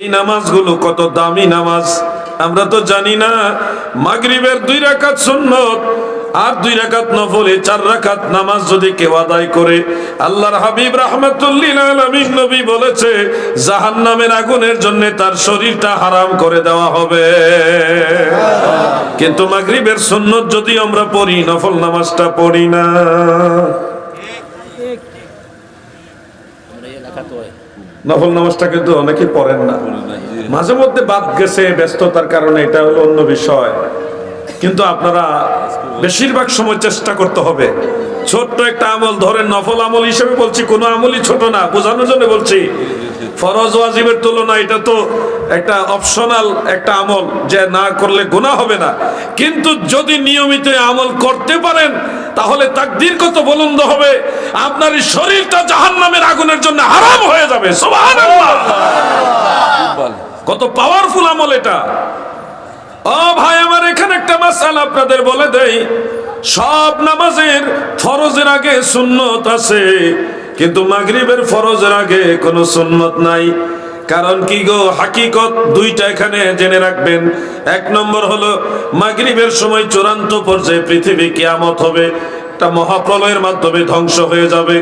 এই নামাজগুলো কত দামি নামাজ। আমরা তো জানি না, মাগরিবের দুই রাকাত সুন্নত আর দুই রাকাত নফলে, চার রাকাত নামাজ যদি কেউ আদায় করে। আল্লাহর হাবিব রাহমাতুল্লিল আলামিন নবী বলেছে, জাহান্নামের আগুনের জন্য তার শরীরটা হারাম করে দেওয়া হবে। কিন্তু মাগরিবের সুন্নত যদি আমরা পড়ি, নফল নামাজটা পড়ি না। নফল নামাজটা কিন্তু অনেকে পড়েন না। মাঝে মধ্যে বাদ গেছে ব্যস্ততার কারণে, এটা হলো অন্য বিষয়। কিন্তু আপনারা বেশিরভাগ সময় চেষ্টা করতে হবে। ছোট্ট একটা আমল ধরেন, নফল আমল হিসেবে বলছি, কোনো আমলই ছোট না, বোঝানোর জন্য বলছি, ফরজ ওয়াজিবের তুলনা এটা তো একটা অপশনাল একটা আমল, যে না করলে গুনাহ হবে না। কিন্তু যদি নিয়মিত আমল করতে পারেন তাহলে তাকদীর কত বুলন্দ হবে? আপনার এই শরীরটা জাহান্নামের আগুনের জন্য হারাম হয়ে যাবে। কত পাওয়ারফুল আমল এটা। ও ভাই, আমার এখানে একটা মাসালা আপনাদের বলে দেই। সব নামাজের ফরজের আগে সুন্নত আছে, কিন্তু মাগরিবের ফরজের আগে কোনো সুন্নত নাই। কারণ কি গো? হাকিকত দুইটা এখানে জেনে রাখবেন। এক নম্বর হলো, মাগরিবের সময় চূড়ান্ত পর্যায়ে পৃথিবী কিয়ামত হবে। একটা মহাপ্রলয়ের মাধ্যমে ধ্বংস হয়ে যাবে।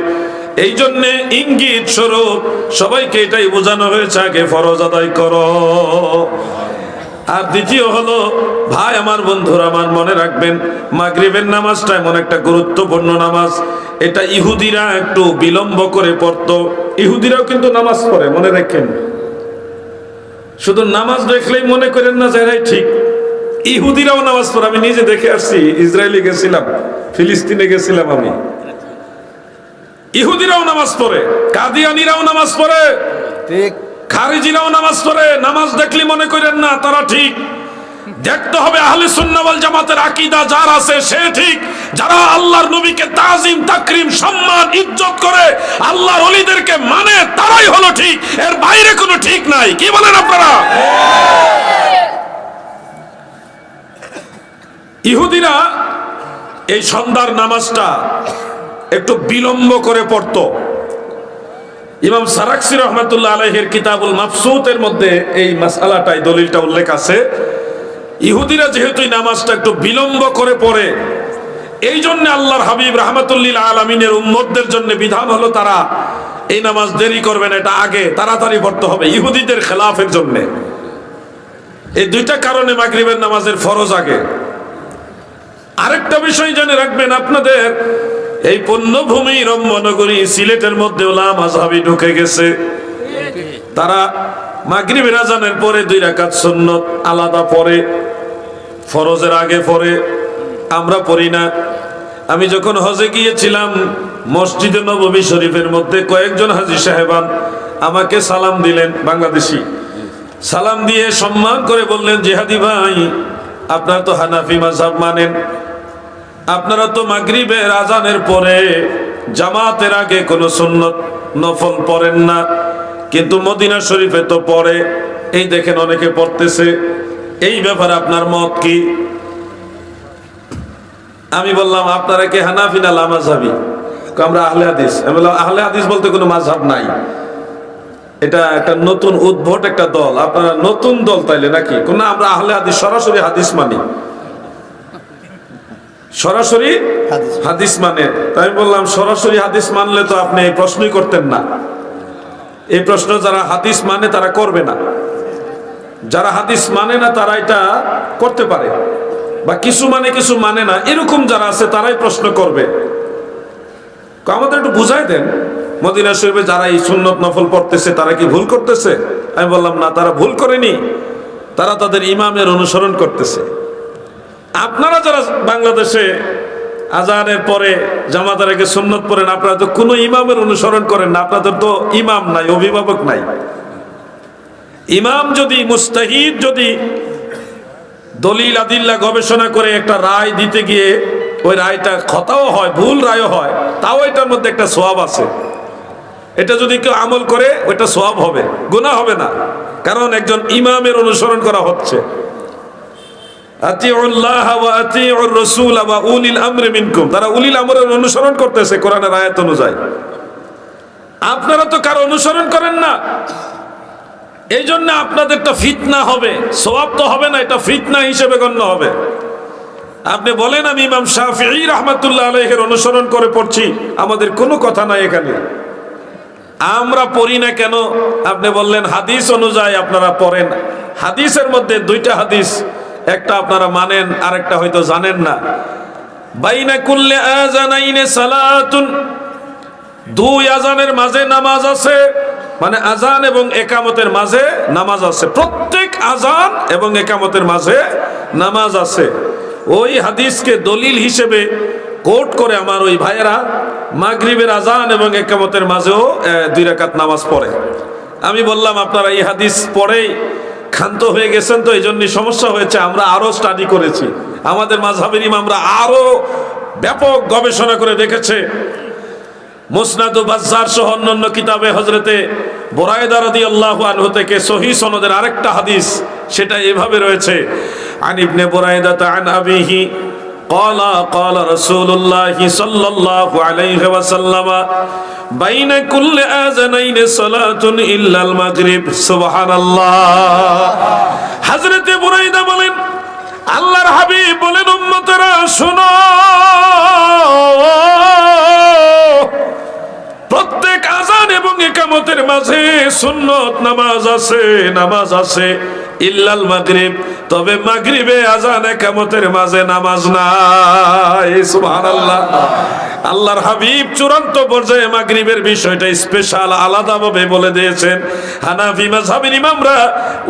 এই জন্যে ইঙ্গিত স্বরূপ সবাইকে এটাই বোঝানো হয়েছে, আগে ফরজ আদায় করো। আর দ্বিতীয় হলো, ভাই আমার বন্ধুরা, আমার মনে রাখবেন, মাগরিবের নামাজটা এমন একটা গুরুত্বপূর্ণ নামাজ। এটা ইহুদিরা একটু বিলম্ব করে পড়তো। ইহুদিরাও কিন্তু নামাজ পড়ে, মনে রাখেন। শুধু নামাজ দেখলেই মনে করেন না যে ঠিক। ইহুদিরাও নামাজ পড়ে আমি নিজে দেখে আসছি ইসরায়েলে গেছিলাম ফিলিস্তিনে গেছিলাম আমি। ইহুদিরাও নামাজ পড়ে কাদিয়ানিরাও নামাজ পড়ে ঠিক। খারিজিরাও নামাজ পড়ে নামাজ দেখলে মনে করেন না তারা ঠিক। দেখতে হবে আহলে সুন্নাওয়াল জামাতের আকীদা যার আছে, সে ঠিক। যারা আল্লাহর নবীকে তাজিম, তাকরিম, সম্মান, ইজ্জত করে আল্লাহর ওলিদেরকে মানে তারাই হলো ঠিক। এর বাইরে কোনো ঠিক নাই। কি বলেন আপনারা? ইহুদিরা এই সন্ধ্যার নামাজটা একটু বিলম্ব করে পড়তো। ইমাম সারাকসি রহমতুল্লাহ আলহের কিতাবুল মাফসুতের মধ্যে এই মাসালাটাই দলিলটা উল্লেখ আছে। ইহুদিরা যেহেতু নামাজটা একটু বিলম্ব করে পড়ে এই জন্য আল্লাহর হাবিব রহমতুল্লিল আলমিনের উম্মতদের জন্য বিধান হলো তারা, এই নামাজ দেরি করবেন এটা আগে তাড়াতাড়ি পড়তে হবে ইহুদিদের খেলাফের জন্য। এই দুইটা কারণে মাগরিবের নামাজের ফরজ আগে। আরেকটা বিষয় জেনে রাখবেন আপনাদের, এই পণ্যভূমি রম্যনগরী সিলেটের মধ্যে ওলা মাঝহাবি ঢুকে গেছে। তারা মাগরিবের আজানের পরে দুই রাকাত সুন্নত আলাদা পড়ে ফরজের আগে পড়ে আমরা পড়ি না। আমি যখন হজে গিয়েছিলাম, মসজিদে নববী শরীফের মধ্যে কয়েকজন হাজি সাহেবান আমাকে সালাম দিলেন, বাংলাদেশি। সালাম দিয়ে সম্মান করে বললেন, জেহাদি ভাই, আপনারা তো হানাফি মাঝহাব মানেন। আপনারা তো মাগরিবের আজানের পরে জামাতের আগে কোনো সুন্নত নফল পড়েন না। কিন্তু মদিনা শরীফে তো পড়ে। এই দেখেন অনেকে পড়তেছে। এই ব্যাপারে আপনার মত কি? আমি বললাম আপনারা কি হানাফি না লামাজাবি? আমরা আহলে হাদিস। আমি বললাম আহলে হাদিস বলতে কোনো মাঝহাব নাই। এটা একটা নতুন উদ্ভট একটা দল। আপনারা নতুন দল তাইলে নাকি? কোন আমরা আহলে হাদিস সরাসরি হাদিস মানি। সরাসরি হাদিস। মানে। তাই আমি বললাম সরাসরি হাদিস মানলে তো আপনি এই প্রশ্নই করতেন না। এই প্রশ্ন যারা হাদিস মানে তারা করবে না। যারা হাদিস মানে না, তারা এটা করতে পারে। বা কিছু মানে কিছু মানে না, এরকম যারা আছে, তারাই প্রশ্ন করবে। আমাদের একটু বুঝাই দেন। মদিনা শরীফে যারা এই সুন্নত নফল পড়তেছে, তারা কি ভুল করতেছে? আমি বললাম, না, তারা ভুল করেনি। তারা তাদের ইমামের অনুসরণ করতেছে। আপনারা যারা বাংলাদেশে আজানের পরে জামাতার আগে সুন্নত পড়েন, আপনারা তো কোনো ইমামের অনুসরণ করেন না, আপনাদের তো ইমাম নাই, অভিভাবক নাই। ইমাম যদি মুস্তাহিদ যদি দলিল, আদিল্লা গবেষণা করে একটা রায় দিতে গিয়ে ওই রায়টা খতাও হয়, ভুল রায়ও হয়, তাও এটার মধ্যে একটা সোয়াব আছে। এটা যদি কেউ আমল করে, ওইটা সোয়াব হবে, গুনাহ হবে না। কারণ একজন ইমামের অনুসরণ করা হচ্ছে। তারা উলিল অনুসরণ করতেছে অনুযায়ী। আপনারা তো অনুসরণ করেন না। এই জন্য আপনাদেরটা ফিতনা হবে। তো হবে না, এটা হিসেবে গণ্য হবে। আপনি বলেন, আমি ইমাম শাফি রহমতুল্লাহ অনুসরণ করে পড়ছি, আমাদের কোনো কথা নাই এখানে। আমরা পড়ি না কেন? আপনি বললেন, হাদিস অনুযায়ী আপনারা পড়েন। হাদিসের মধ্যে দুইটা হাদিস একটা আপনারা মানেন আর একটা হয়তো জানেন না। বাইনা কুল্লে আজানাইনে সালাতুন। দুই আজানের মাঝে নামাজ আছে মানে আজান এবং একামতের মাঝে নামাজ আছে। প্রত্যেক আজান এবং একামতের মাঝে নামাজ আছে। ওই হাদিসকে দলিল হিসেবে কোট করে আমার ওই ভাইয়েরা মাগরিবের আজান এবং একামতের মাঝেও দুই রাকাত নামাজ পড়ে। আমি বললাম, আপনারা এই হাদিস পড়েই ক্ষান্ত হয়ে গেছেন তো এই জন্যই সমস্যা হয়েছে, আমরা আরও স্টাডি করেছি। আমাদের মাঝহাবের আমরা আরও ব্যাপক গবেষণা করে দেখেছে। মুসনাদু বাজার সহ অন্যান্য কিতাবে হজরতে বোরায়দা রাদিয়াল্লাহু আনহু থেকে সহি সনদের আরেকটা হাদিস, সেটা এভাবে রয়েছে। আন ইবনে বুরাইদা আন আবিহি قال قال رسول الله صلى الله عليه وسلم بين كل آذانين صلاة إلا المغرب سبحان الله হযরতে বুরাইদা বলেন আল্লাহর হাবিব বলেন উম্মতেরা শুনো প্রত্যেক আজান এবং একামতের মাঝে সুন্নত নামাজ আছে নামাজ আছে ইল্লাল মাগরিব তবে মাগরিবে আজান একামতের মাঝে নামাজ নাই সুবহানাল্লাহ। আল্লাহর হাবিব চূড়ান্ত পর্যায়ে মাগরিবের বিষয়টা স্পেশাল, আলাদাভাবে বলে দিয়েছেন। হানাফি মাযহাবের ইমামরা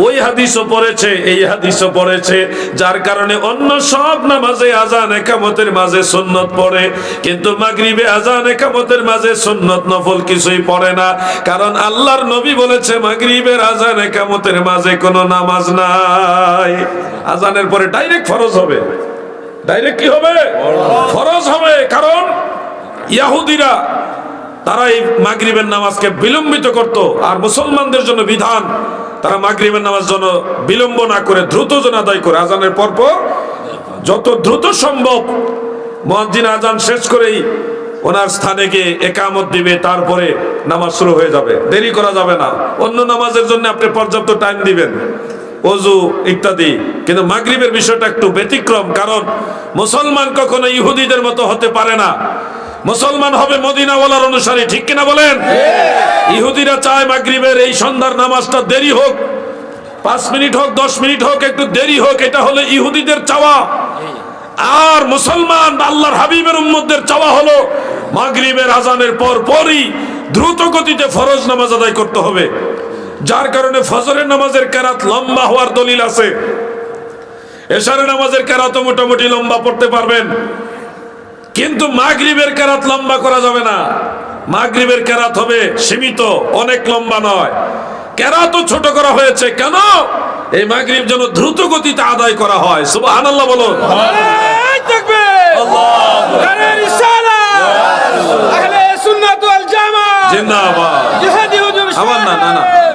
ওই হাদিসও পড়েছে, এই হাদিসও পড়েছে, যার কারণে অন্য সব নামাজে আজান একামতের মাঝে সুন্নত পড়ে। কিন্তু মাগরিবে আজান একামতের মাঝে সুন্নত নফল কিছুই পড়ে না। কারণ আল্লাহর নবী বলেছে, মাগরিবের আজান একামতের মাঝে কোনো নামাজ নাই। আজানের পরে ডাইরেক্ট ফরজ হবে। ডাইরেক্ট কি হবে? ফরজ হবে। কারণ ইয়াহুদিরা, তারা এই মাগরিবের নামাজকে বিলম্বিত করত আর মুসলমানদের জন্য বিধান, তারা মাগরিবের নামাজ জন্য বিলম্ব না করে, দ্রুত যেন আদায় করে। আজানের পরপর যত দ্রুত সম্ভব মুয়াজ্জিন আজান শেষ করেই ওনার স্থানে গিয়ে একামত দিবে, তারপরে নামাজ শুরু হয়ে যাবে। দেরি করা যাবে না। অন্য নামাজের জন্য আপনি পর্যাপ্ত টাইম দিবেন। অজু ইত্যাদি। কিন্তু মাগরিবের বিষয়টা একটু ব্যতিক্রম, কারণ মুসলমান কখনো ইহুদিদের মতো হতে পারে না। মুসলমান হবে মদিনাওয়ালার অনুসারী ঠিক কিনা বলেন? ইহুদিরা চায় মাগরিবের এই সন্ধ্যার নামাজটা দেরি হোক পাঁচ মিনিট হোক দশ মিনিট হোক একটু দেরি হোক এটা হলো ইহুদিদের চাওয়া। আর মুসলমান আল্লাহর হাবিবের উম্মতদের চাওয়া হলো মাগরিবের আজানের পর পরই দ্রুত গতিতে ফরজ নামাজ আদায় করতে হবে। যার কারণে ফজরের নামাজের কেরাত লম্বা হওয়ার দলিল আছে। এশারের নামাজের কেরাতও মোটামুটি লম্বা পড়তে পারবেন। কিন্তু মাগরিবের কেরাত লম্বা করা যাবে না। মাগরিবের কেরাত হবে সীমিত অনেক লম্বা নয়। কেরাতও ছোট করা হয়েছে কেন? এই মাগরিব যেন দ্রুত গতিতে আদায় করা হয়। সুবাহ আনাল্লাহ বলুন আমার না না না।